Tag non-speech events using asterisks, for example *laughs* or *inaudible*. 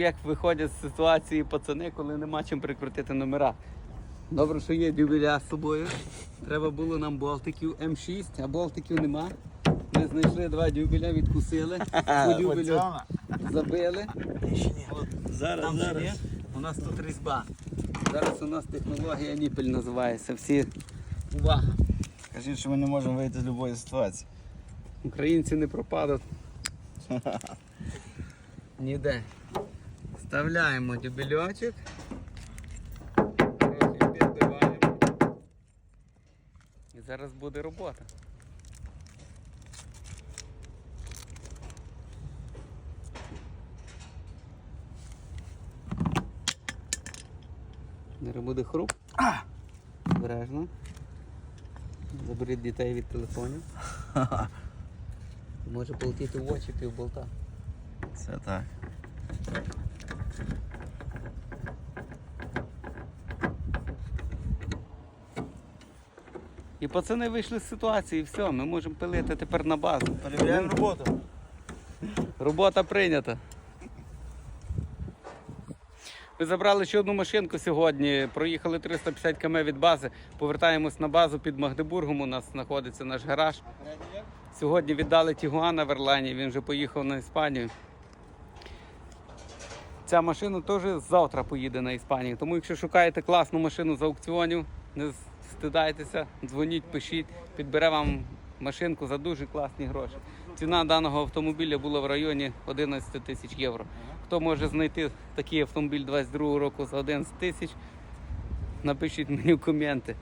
Як виходять з ситуації пацани, коли нема чим прикрутити номера. Добре, що є дюбеля з собою. Треба було нам болтиків М6, а болтиків нема. Ми знайшли два дюбеля, відкусили, *laughs* по дюбелю забили. Зараз, Там зараз. є. У нас тут різьба. Зараз у нас технологія ніпель називається. Всі увага. Кажіть, що ми не можемо вийти з будь-якої ситуації. Українці не пропадуть. *laughs* Ніде. Вставляємо дюбельочок. Трохи підбиваємо. І зараз буде робота. Зараз буде хруп. Обережно. Заберіть дітей від телефонів. *laughs* Може полетіти в очі півболта. Це так. І пацани вийшли з ситуації, і все, ми можемо пилити тепер на базу. Перевіряємо роботу. Робота прийнята. Ми забрали ще одну машинку сьогодні. Проїхали 350 км від бази. Повертаємось на базу під Магдебургом. У нас знаходиться наш гараж. Сьогодні віддали Тігуана в Ерлані, він вже поїхав на Іспанію. Ця машина теж завтра поїде на Іспанію. Тому якщо шукаєте класну машину з аукціонів, не стидайтеся, дзвоніть, пишіть, підбере вам машинку за дуже класні гроші. Ціна даного автомобіля була в районі 11 тисяч євро. Хто може знайти такий автомобіль 22 року за 11 тисяч, напишіть мені в коменти.